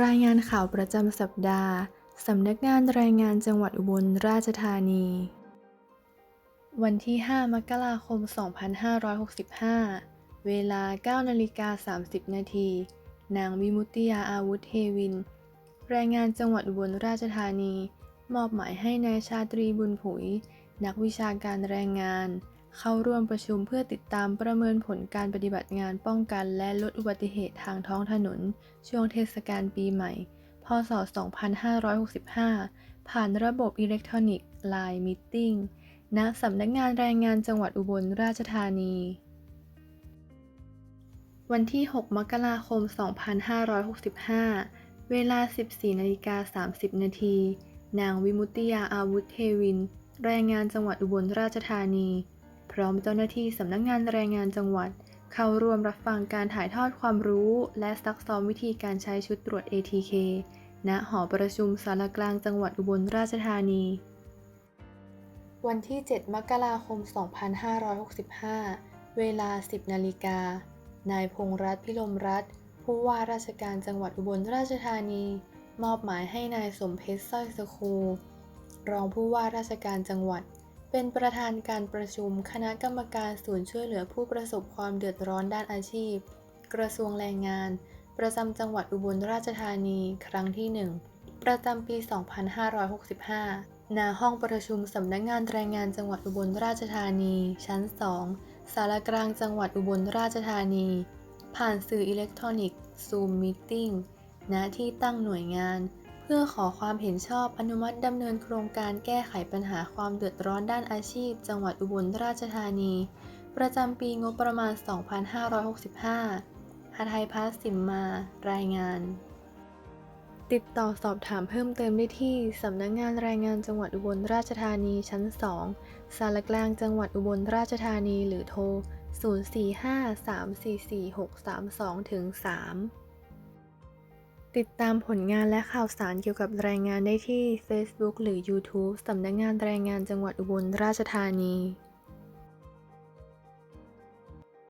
รายงานข่าวประจำสัปดาห์สำนักงานรายงานจังหวัดอุบลราชธานี วันที่ 5 มกราคม 2565 เวลา 9นาฬิกา30 นาที นางวิมุตติยาอาวุธเทวิน แรายงานจังหวัดอุบลราชธานี มอบหมายให้นายชาตรีบุญผุย นักวิชาการแรงงาน เข้าร่วมประชุมเพื่อติดตามประเมินผลการปฏิบัติงานป้องกันและลดอุบัติเหตุทางท้องถนน ช่วงเทศกาลปีใหม่ พศ 2565 ผ่านระบบอิเล็กทรอนิกส์ Line Meeting ณสำนักงานแรงงานจังหวัดอุบลราชธานี วันที่ 6 มกราคม 2565 เวลา 14นาฬิกา30 นาที นางวิมุตติยาอาวุธเทวิน แรงงานจังหวัดอุบลราชธานี พร้อมเจ้าหน้าที่สำนักงานแรงงานจังหวัด เข้าร่วมรับฟังการถ่ายทอดความรู้ และซักซ้อมวิธีการใช้ชุดตรวจ ATK ณหอประชุมสารกลางจังหวัดอุบลราชธานี วันที่ 7 มกราคม 2565 เวลา 10 นาฬิกา นายพงษ์รัตน์พิลมรัตน์ผู้ว่าราชการจังหวัดอุบลราชธานี มอบหมายให้นายสมเพชรสร้อยสคู รองผู้ว่าราชการจังหวัด เป็นประธานการประชุมคณะกรรมการศูนย์ช่วยเหลือผู้ประสบความเดือดร้อนด้านอาชีพ กระทรวงแรงงาน ประจำจังหวัดอุบลราชธานีครั้งที่ 1 ประจำปี 2565 ณ ห้องประชุมสำนักงานแรงงานจังหวัดอุบลราชธานี ชั้น2สารกลางจังหวัดอุบลราชธานี ผ่านสื่ออิเล็กทรอนิกส์ Zoom Meeting ณที่ตั้งหน่วยงาน เพื่อขอความเห็นชอบอนุมัติดำเนินโครงการแก้ไขปัญหาความเดือดร้อนด้านอาชีพ จังหวัดอุบลราชธานี ประจำปีงบประมาณ 2565หทัยพัฒน์สิมมา รายงาน ติดต่อสอบถามเพิ่มเติมได้ที่ สำนักงานรายงานจังหวัดอุบลราชธานีชั้น 2 สารกลางจังหวัดอุบลราชธานีหรือโทร 045344632-3 ติดตามผลงานและข่าวสารเกี่ยวกับแรงงานได้ที่ Facebook หรือ YouTube สำนักงานแรงงานจังหวัดอุบลราชธานี